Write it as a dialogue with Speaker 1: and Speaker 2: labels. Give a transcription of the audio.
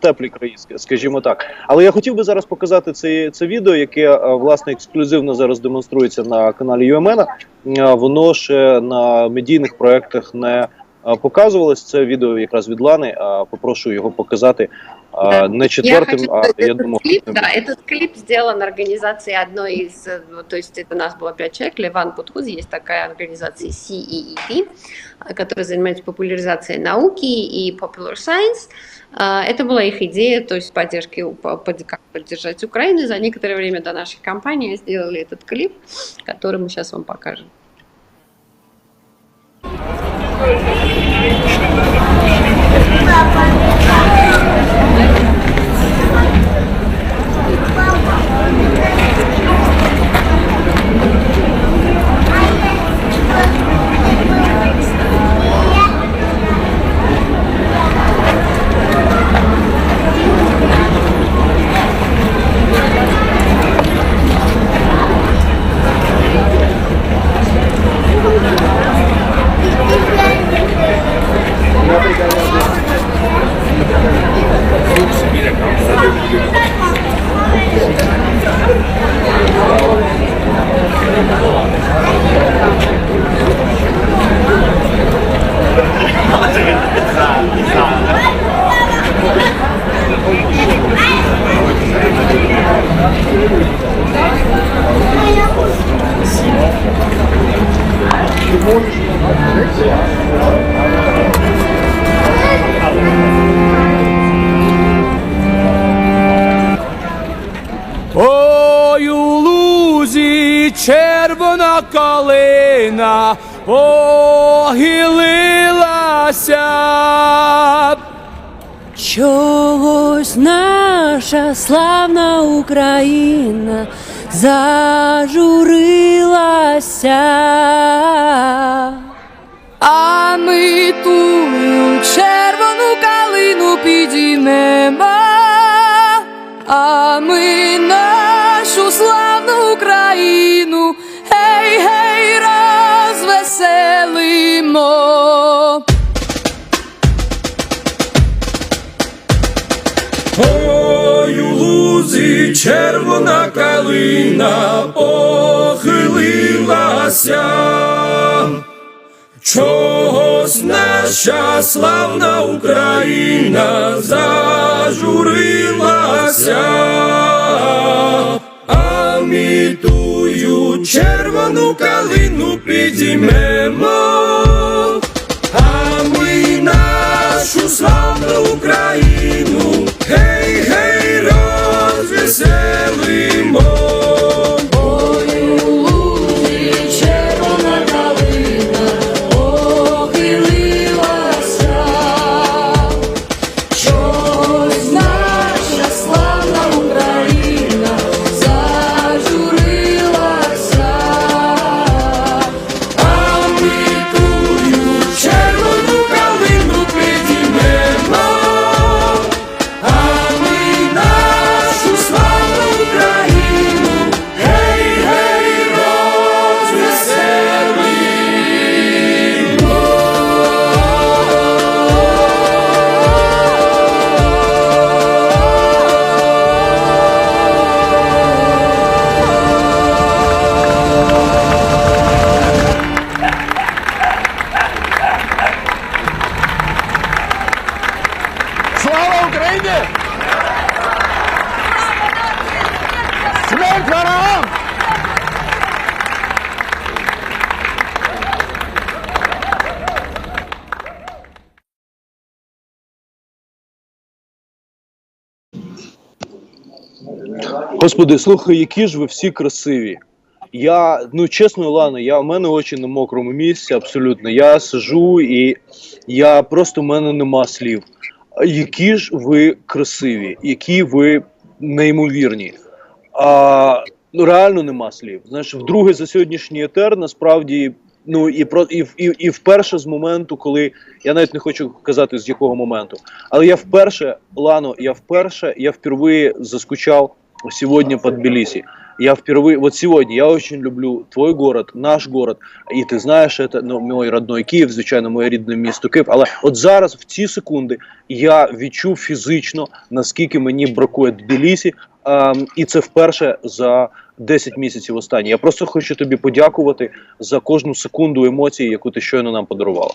Speaker 1: теплі країни, скажімо так. Але я хотів би зараз показати це, це відео, яке е, власне ексклюзивно зараз демонструється на каналі UMN. Е, Воно ще на медійних проектах не е, показувалось. Це відео якраз від Лани. е, Попрошу його показати е,
Speaker 2: Да.
Speaker 1: не четвертим,
Speaker 2: я хочу,
Speaker 1: а
Speaker 2: сказать,
Speaker 1: я
Speaker 2: этот
Speaker 1: думаю,
Speaker 2: клип,
Speaker 1: не
Speaker 2: да, этот клип сделан организацией одной из, э, вот, то есть это нас было пять человек, Леван Путхуз, есть такая организация CEEP, а, которая занимается популяризацией науки и popular science. А, Это была их идея, то есть поддержки, как поддержать Украину. За некоторое время до нашей кампании сделали этот клип, который мы сейчас вам покажем.
Speaker 3: Ой, червона калина похилилася.
Speaker 4: Чогось наша славна Україна зажурилася, а ми тую червону калину підіймемо, а ми
Speaker 3: червона калина похилилася. Чогось наша славна Україна зажурилася, а ми червону калину підіймемо,
Speaker 1: Господи, слухай, які ж ви всі красиві. Я, ну чесно, Лана, я в мене очі на мокрому місці, абсолютно. Я сижу і я просто в мене нема слів. Які ж ви красиві, які ви неймовірні. А, ну реально нема слів. Знаєш, вдруге за сьогоднішній етер насправді. Ну і про і, і, і вперше з моменту, коли я навіть не хочу казати з якого моменту, але я вперше, Лано, я вперше, я впервые заскучав сьогодні по Тбілісі. Я впервые, вот сегодня, я очень люблю твой город, наш город, і ти знаєш, це ну, мій родной Київ, звичайно, моє рідне місто Київ. Але от зараз, в ці секунди, я відчув фізично, наскільки мені бракує Тбілісі, ем, і це вперше за 10 місяців останні. Я просто хочу тобі подякувати за кожну секунду емоцій, яку ти щойно нам подарувала.